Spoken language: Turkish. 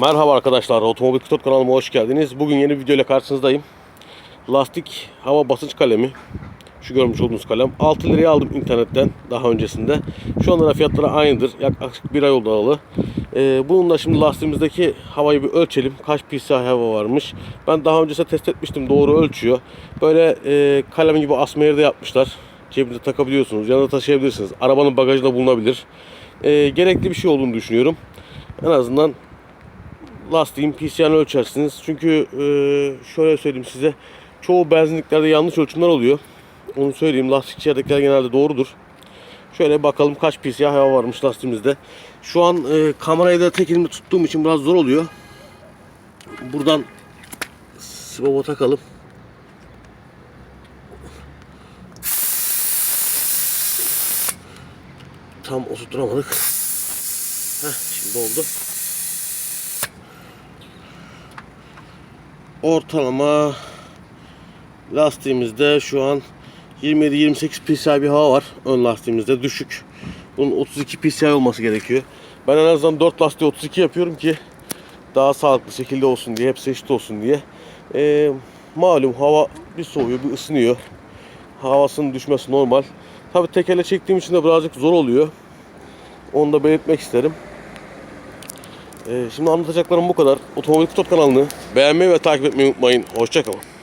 Merhaba arkadaşlar, Otomobil Kutot kanalıma hoş geldiniz. Bugün yeni bir video ile karşınızdayım. Lastik hava basınç kalemi. Şu görmüş olduğunuz kalem. 6 liraya aldım internetten daha öncesinde. Şu anda da fiyatları aynıdır. Yaklaşık bir ay oldu alalı. Ee, bununla şimdi lastiğimizdeki havayı bir ölçelim. Kaç psi hava varmış. Ben daha öncesinde test etmiştim. Doğru ölçüyor. Böyle e, kalem gibi asma yeri de yapmışlar. Cebinize takabiliyorsunuz. Yanında taşıyabilirsiniz. Arabanın bagajında bulunabilir. Ee, gerekli bir şey olduğunu düşünüyorum. En azından lastiğin PC'ni ölçersiniz. Çünkü e, şöyle söyleyeyim size. Çoğu benzinliklerde yanlış ölçümler oluyor. Onu söyleyeyim. Lastikçilerdekiler genelde doğrudur. Şöyle bakalım kaç PCA hava varmış lastiğimizde. Şu an e, kamerayı da tek elimde tuttuğum için biraz zor oluyor. Buradan sibaba takalım. Tam oturtamadık. Heh, şimdi oldu. Ortalama lastiğimizde şu an 27-28 psi bir hava var. Ön lastiğimizde düşük. Bunun 32 psi olması gerekiyor. Ben en azından 4 lastiği 32 yapıyorum ki daha sağlıklı şekilde olsun diye, hepsi eşit olsun diye. Ee, malum hava bir soğuyor, bir ısınıyor. Havasının düşmesi normal. Tabi tekerle çektiğim için de birazcık zor oluyor. Onu da belirtmek isterim. Ee, şimdi anlatacaklarım bu kadar. Otomobil Kutot kanalını beğenmeyi ve takip etmeyi unutmayın. Hoşçakalın.